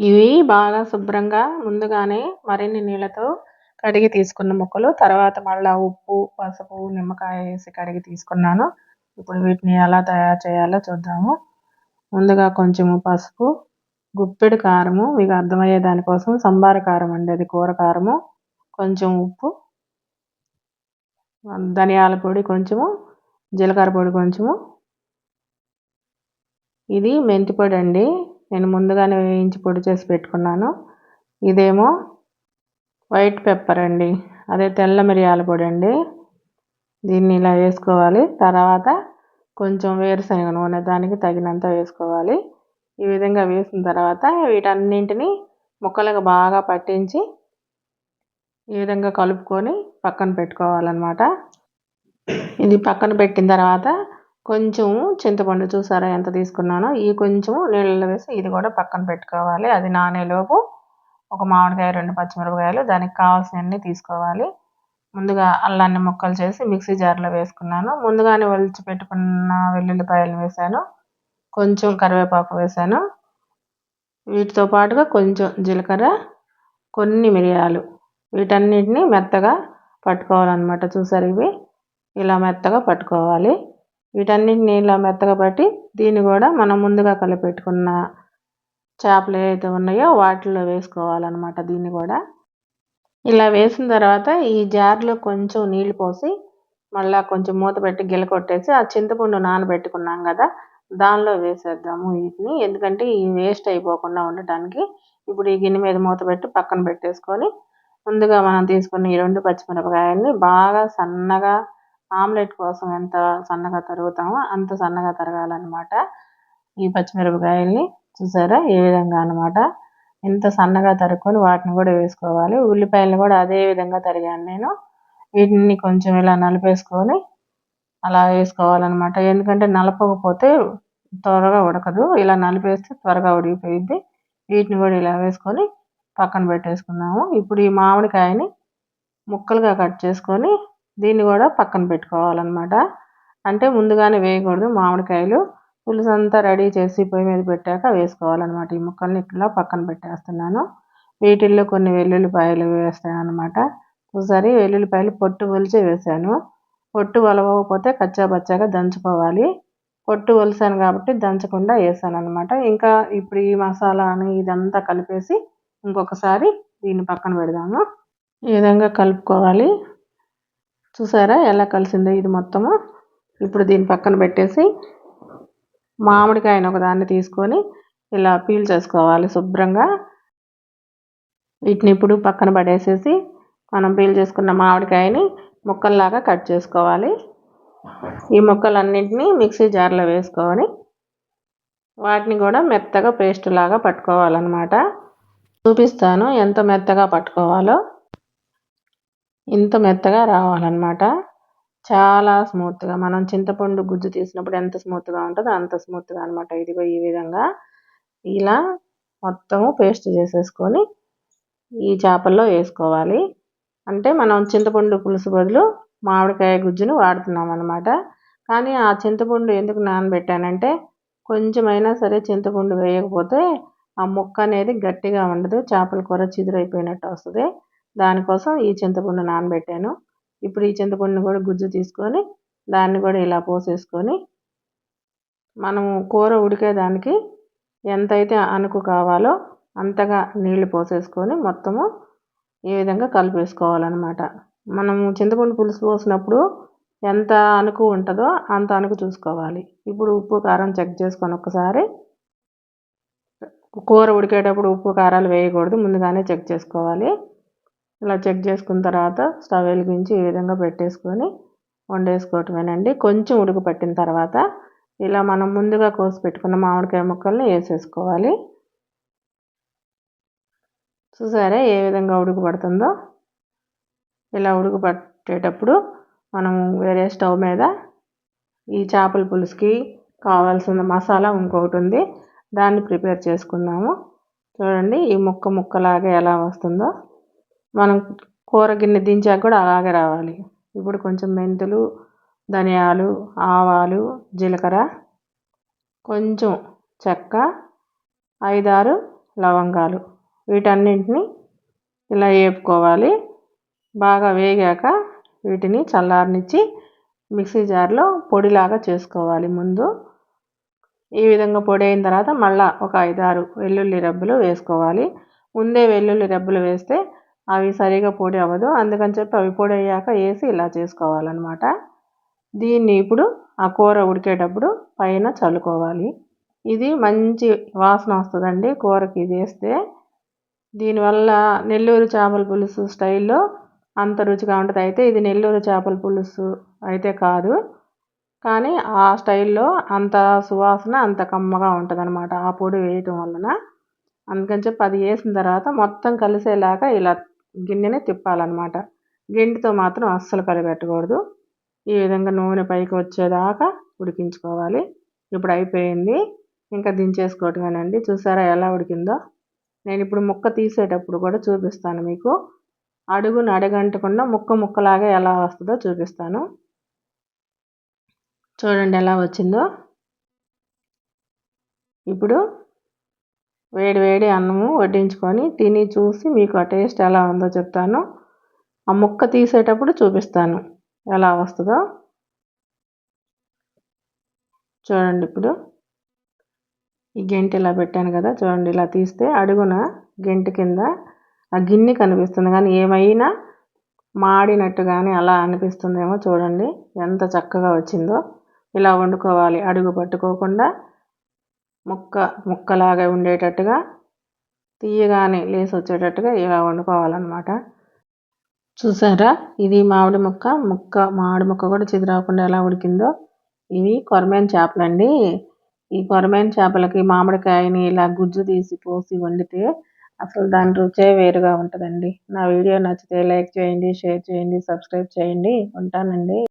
ఇవి బాగా శుభ్రంగా ముందుగానే మరిన్ని నీళ్ళతో కడిగి తీసుకున్న ముక్కలు తర్వాత మళ్ళీ ఉప్పు పసుపు నిమ్మకాయ వేసి కడిగి తీసుకున్నాను. ఇప్పుడు వీటిని ఎలా తయారు చేయాలో చూద్దాము. ముందుగా కొంచెము పసుపు గుప్పెడు కారము మీకు అర్థమయ్యే దానికోసం సంబార కారం అండి అది కూర కారము కొంచెం ఉప్పు ధనియాల పొడి కొంచెము జీలకర్ర పొడి కొంచెము. ఇది మెంతి పొడి అండి. నేను ముందుగానే వేయించి పొడి చేసి పెట్టుకున్నాను. ఇదేమో వైట్ పెప్పర్ అండి. అదే తెల్ల మిరియాల పొడి అండి. దీన్ని ఇలా వేసుకోవాలి. తర్వాత కొంచెం వేరుశనగ నూనె దానికి తగినంత వేసుకోవాలి. ఈ విధంగా వేసిన తర్వాత వీటన్నింటినీ ముక్కలకు బాగా పట్టించి ఈ విధంగా కలుపుకొని పక్కన పెట్టుకోవాలన్నమాట. ఇది పక్కన పెట్టిన తర్వాత కొంచెం చింతపండు చూసారా ఎంత తీసుకున్నానో? ఈ కొంచెం నీళ్ళలో వేసి ఇది కూడా పక్కన పెట్టుకోవాలి. అది నానేలోపు ఒక మామిడికాయ రెండు పచ్చిమిరపకాయలు దానికి కావాల్సినవన్నీ తీసుకోవాలి. ముందుగా అల్లాన్ని ముక్కలు చేసి మిక్సీ జార్లో వేసుకున్నాను. ముందుగానే ఒలిచి పెట్టుకున్న వెల్లుల్లిపాయలు వేసాను. కొంచెం కరివేపాకు వేసాను. వీటితో పాటుగా కొంచెం జీలకర్ర కొన్ని మిరియాలు. వీటన్నిటిని మెత్తగా పట్టుకోవాలన్నమాట. చూసారు ఇవి? ఇలా మెత్తగా పట్టుకోవాలి. వీటన్నిటిని ఇలా మెత్తగా పట్టి దీన్ని కూడా మనం ముందుగా కలిపెట్టుకున్న చేపలు ఏవైతే ఉన్నాయో వాటిలో వేసుకోవాలన్నమాట దీన్ని కూడా. ఇలా వేసిన తర్వాత ఈ జార్లో కొంచెం నీళ్ళు పోసి మళ్ళీ కొంచెం మూత పెట్టి గిల కొట్టేసి ఆ చింతపండు నానబెట్టుకున్నాం కదా దానిలో వేసేద్దాము వీటిని. ఎందుకంటే ఈ వేస్ట్ అయిపోకుండా ఉండటానికి ఇప్పుడు ఈ గిన్నె మీద మూత పెట్టి పక్కన పెట్టేసుకొని ముందుగా మనం తీసుకున్న ఈ రెండు పచ్చిమిరపకాయల్ని బాగా సన్నగా ఆమ్లెట్ కోసం ఎంత సన్నగా తరుగుతామో అంత సన్నగా తరగాలన్నమాట. ఈ పచ్చిమిరపకాయల్ని చూసారా? ఏ విధంగా అనమాట ఇంత సన్నగా తరుక్కొని వాటిని కూడా వేసుకోవాలి. ఉల్లిపాయలను కూడా అదే విధంగా తరిగాను నేను. వీటిని కొంచెం ఇలా నలిపేసుకొని అలా వేసుకోవాలన్నమాట. ఎందుకంటే నలపకపోతే త్వరగా ఉడకదు. ఇలా నలిపేస్తే త్వరగా ఉడికిపోయిద్ది. వీటిని కూడా ఇలా వేసుకొని పక్కన పెట్టేసుకుందాము. ఇప్పుడు ఈ మామిడికాయని ముక్కలుగా కట్ చేసుకొని దీన్ని కూడా పక్కన పెట్టుకోవాలన్నమాట. అంటే ముందుగానే వేయకూడదు మామిడికాయలు పులుసు అంతా రెడీ చేసి పొయ్యి మీద పెట్టాక వేసుకోవాలన్నమాట. ఈ ముక్కల్ని ఇట్లా పక్కన పెట్టేస్తున్నాను. వీటిల్లో కొన్ని వెల్లుల్లిపాయలు వేస్తాను అనమాట ఒకసారి వెల్లుల్లిపాయలు పొట్టు ఒలిచి వేసాను. పొట్టు ఒలవకపోతే కచ్చా బచ్చాగా దంచుకోవాలి. పొట్టు ఒలిసాను కాబట్టి దంచకుండా వేసాను అనమాట ఇంకా ఇప్పుడు ఈ మసాలాని ఇదంతా కలిపేసి ఇంకొకసారి దీన్ని పక్కన పెడదాము. ఈ విధంగా కలుపుకోవాలి. చూసారా ఎలా కలిసిందో ఇది మొత్తము? ఇప్పుడు దీన్ని పక్కన పెట్టేసి మామిడికాయను ఒకదాన్ని తీసుకొని ఇలా పీల్ చేసుకోవాలి శుభ్రంగా. వీటిని ఇప్పుడు పక్కన పడేసేసి మనం పీల్ చేసుకున్న మామిడికాయని ముక్కల్లాగా కట్ చేసుకోవాలి. ఈ ముక్కలన్నింటినీ మిక్సీ జార్లో వేసుకొని వాటిని కూడా మెత్తగా పేస్ట్ లాగా పట్టుకోవాలన్నమాట. చూపిస్తాను ఎంత మెత్తగా పట్టుకోవాలో. ఇంత మెత్తగా రావాలన్నమాట. చాలా స్మూత్గా మనం చింతపండు గుజ్జు తీసినప్పుడు ఎంత స్మూత్గా ఉంటుందో అంత స్మూత్గా అనమాట ఇదిగో ఈ విధంగా ఇలా మొత్తము పేస్ట్ చేసేసుకొని ఈ చేపల్లో వేసుకోవాలి. అంటే మనం చింతపండు పులుసు బదులు మామిడికాయ గుజ్జును వాడుతున్నాం అనమాట కానీ ఆ చింతపండు ఎందుకు నానబెట్టానంటే కొంచెమైనా సరే చింతపండు వేయకపోతే ఆ ముక్క అనేది గట్టిగా ఉండదు చేపల కూర చిదురైపోయినట్టు వస్తుంది. దానికోసం ఈ చింతపండు నానబెట్టాను. ఇప్పుడు ఈ చింతపండుని కూడా గుజ్జు తీసుకొని దాన్ని కూడా ఇలా పోసేసుకొని మనము కూర ఉడికేదానికి ఎంతైతే అనుకు కావాలో అంతగా నీళ్ళు పోసేసుకొని మొత్తము ఈ విధంగా కలిపేసుకోవాలన్నమాట. మనము చింతపండు పులుసు పోసినప్పుడు ఎంత అనుకు ఉంటుందో అంత అనుకు చూసుకోవాలి. ఇప్పుడు ఉప్పు కారం చెక్ చేసుకొని ఒకసారి కూర ఉడికేటప్పుడు ఉప్పు కారాలు వేయకూడదు. ముందుగానే చెక్ చేసుకోవాలి. ఇలా చెక్ చేసుకున్న తర్వాత స్టవ్ వెలిగించి ఈ విధంగా పెట్టేసుకొని వండేసుకోవటమేనండి. కొంచెం ఉడుకు పట్టిన తర్వాత ఇలా మనం ముందుగా కోసి పెట్టుకున్న మామిడికాయ ముక్కల్ని వేసేసుకోవాలి. చూసారా ఏ విధంగా ఉడకబడుతుందో ఇలా ఉడకబట్టేటప్పుడు మనం వేరే స్టవ్ మీద ఈ చేపల పులుసుకి కావాల్సిన మసాలా ఇంకొకటి ఉంది. దాన్ని ప్రిపేర్ చేసుకుందాము. చూడండి ఈ ముక్క ముక్కలాగా ఎలా వస్తుందో. మనం కూర గిన్నె దించాక కూడా అలాగే రావాలి. ఇప్పుడు కొంచెం మెంతులు ధనియాలు ఆవాలు జీలకర్ర కొంచెం చెక్క ఐదారు లవంగాలు. వీటన్నింటిని ఇలా వేపుకోవాలి బాగా వేగాక వీటిని చల్లారనిచ్చి మిక్సీ జార్లో పొడిలాగా చేసుకోవాలి ముందు. ఈ విధంగా పొడి అయిన తర్వాత మళ్ళీ ఒక ఐదారు వెల్లుల్లి రబ్బలు వేసుకోవాలి. ముందే వెల్లుల్లి రబ్బలు వేస్తే అవి సరిగా పొడి అవ్వదు. అందుకని చెప్పి అవి పొడి అయ్యాక వేసి ఇలా చేసుకోవాలన్నమాట. దీన్ని ఇప్పుడు ఆ కూర ఉడికేటప్పుడు పైన చల్లుకోవాలి. ఇది మంచి వాసన వస్తుందండి కూరకి ఇది వేస్తే. దీనివల్ల నెల్లూరు చేపల పులుసు స్టైల్లో అంత రుచిగా ఉంటుంది. అయితే ఇది నెల్లూరు చేపల పులుసు అయితే కాదు. కానీ ఆ స్టైల్లో అంత సువాసన అంత కమ్మగా ఉంటుంది అనమాట ఆ పొడి వేయటం వలన. అందుకని చెప్పి అది వేసిన తర్వాత మొత్తం కలిసేలాగా ఇలా గిన్నెని తిప్పాలన్నమాట. గిండితో మాత్రం అస్సలు కలిపెట్టకూడదు ఈ విధంగా నూనె పైకి వచ్చేదాకా ఉడికించుకోవాలి. ఇప్పుడు అయిపోయింది. ఇంకా దించేసుకోవటమేనండి. చూసారా ఎలా ఉడికిందో? నేను ఇప్పుడు ముక్క తీసేటప్పుడు కూడా చూపిస్తాను మీకు. అడుగును అడగంటకుండా ముక్క ముక్కలాగా ఎలా వస్తుందో చూపిస్తాను. చూడండి ఎలా వచ్చిందో. ఇప్పుడు వేడి వేడి అన్నము వడ్డించుకొని తిని చూసి మీకు ఆ టేస్ట్ ఎలా ఉందో చెప్తాను. ఆ ముక్క తీసేటప్పుడు చూపిస్తాను. ఎలా వస్తుందో. చూడండి ఇప్పుడు. ఈ గెంటి ఇలా పెట్టాను కదా చూడండి ఇలా తీస్తే అడుగున గెంటి కింద ఆ గిన్నె కనిపిస్తుంది. కానీ ఏమైనా మాడినట్టు కానీ అలా అనిపిస్తుందేమో చూడండి. ఎంత చక్కగా వచ్చిందో. ఇలా వండుకోవాలి. అడుగు పట్టుకోకుండా ముక్క ముక్కలాగా ఉండేటట్టుగా తీయగానే లేసి వచ్చేటట్టుగా ఇలా వండుకోవాలన్నమాట. చూసారా? ఇది మామిడి ముక్క. ముక్క మామిడి ముక్క కూడా చిదిరాకుండా ఎలా ఉడికిందో ఇవి కొరమేన్ చేపలండి ఈ కొరమేన్ చేపలకి మామిడికాయని ఇలా గుజ్జు తీసి పోసి వండితే అసలు దాని రుచే వేరుగా ఉంటుందండి. నా వీడియో నచ్చితే లైక్ చేయండి షేర్ చేయండి సబ్స్క్రైబ్ చేయండి. ఉంటానండి.